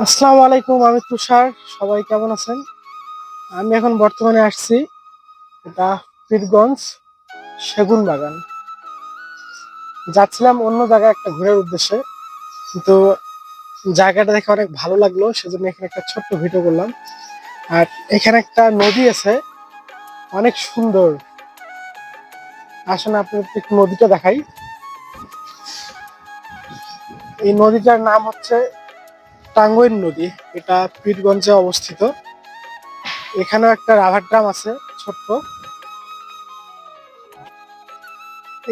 আসসালামু আলাইকুম, আমি তুষার। সবাই কেমন আছেন? আমি এখন বর্তমানে আসছি এটা পীরগঞ্জ সেগুন বাগান। যাচ্ছিলাম অন্য জায়গায় একটা ঘোরার উদ্দেশ্যে, কিন্তু জায়গাটা দেখে অনেক ভালো লাগল, সেজন্য এখানে একটা ছোট্ট ভিডিও করলাম। আর এখানে একটা নদী আছে, অনেক সুন্দর। আসলে আপনার একটু নদীটা দেখাই। এই নদীটার নাম হচ্ছে টাঙ্গুইন নদী, এটা পীরগঞ্জে অবস্থিত। এখানেও একটা রাভার ড্রাম আছে, ছোট্ট।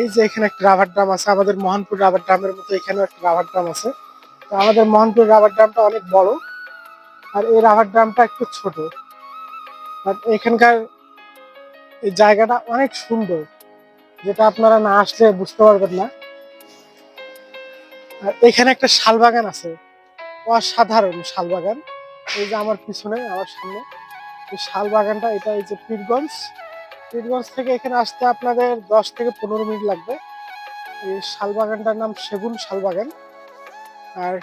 এই যে এখানে একটা রাভার ড্রাম আছে, আমাদের মোহনপুর রাভার ড্রামের মতো এখানেও একটা রাভার ড্রাম আছে। তো আমাদের মোহনপুর রাভার ড্রামটা অনেক বড়, আর এই রাভার ড্রামটা একটু ছোট। আর এখানকার এই জায়গাটা অনেক সুন্দর, যেটা আপনারা না আসলে বুঝতে পারবেন না। আর এখানে একটা শাল বাগান আছে অসাধারণ শাল বাগান এই যে আমার পিছনে, আমার সামনে, এই শাল বাগানটা এটা এই যে পীরগঞ্জ। পীরগঞ্জ থেকে এখানে আসতে আপনাদের দশ থেকে পনেরো মিনিট লাগবে। এই শাল বাগানটার নাম সেগুন শাল বাগান আর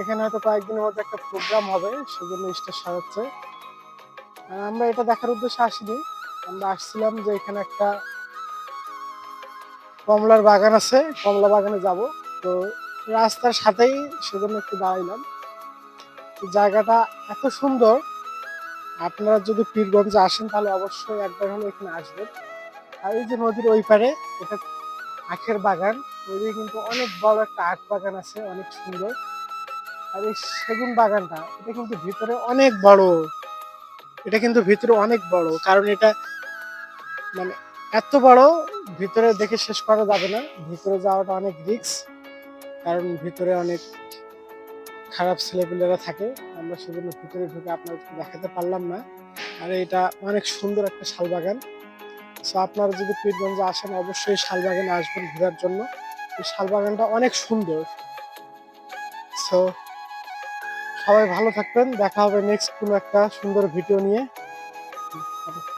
এখানে হয়তো কয়েকদিনের মধ্যে একটা প্রোগ্রাম হবে, সেজন্য স্টেজ সাজাচ্ছে। আমরা এটা দেখার উদ্দেশ্যে আসিনি। আমরা আসছিলাম যে এখানে একটা কমলার বাগান আছে, কমলা বাগানে যাব। তো রাস্তার সাথেই সেজন্য একটু দাঁড়াইলাম। জায়গাটা এত সুন্দর। আপনারা যদি পীরগঞ্জে আসেন তাহলে অবশ্যই একবার হলে এখানে আসবেন। আর এই যে নদীর ওই পারে, এটা আখের বাগান। ওইদিকে কিন্তু অনেক বড় একটা আখ বাগান আছে, অনেক সুন্দর। আর এই সেগুন বাগানটা, এটা কিন্তু ভিতরে অনেক বড়। এটা কিন্তু ভিতরে অনেক বড়, কারণ এটা মানে এত বড়, ভিতরে দেখে শেষ করা যাবে না। ভিতরে যাওয়াটা অনেক রিস্ক। কারণ ভিতরে অনেক খারাপ ছেলেপেলেরা থাকে। আমরা সেজন্য ভিতরে ঢুকে আপনাদেরকে দেখাতে পারলাম না। আর এটা অনেক সুন্দর একটা শালবাগান। সো আপনারা যদি পীরগঞ্জে আসেন, অবশ্যই শালবাগানে আসবেন ঘোরার জন্য। এই শালবাগানটা অনেক সুন্দর। সো সবাই ভালো থাকবেন। দেখা হবে নেক্সট কোনো একটা সুন্দর ভিডিও নিয়ে।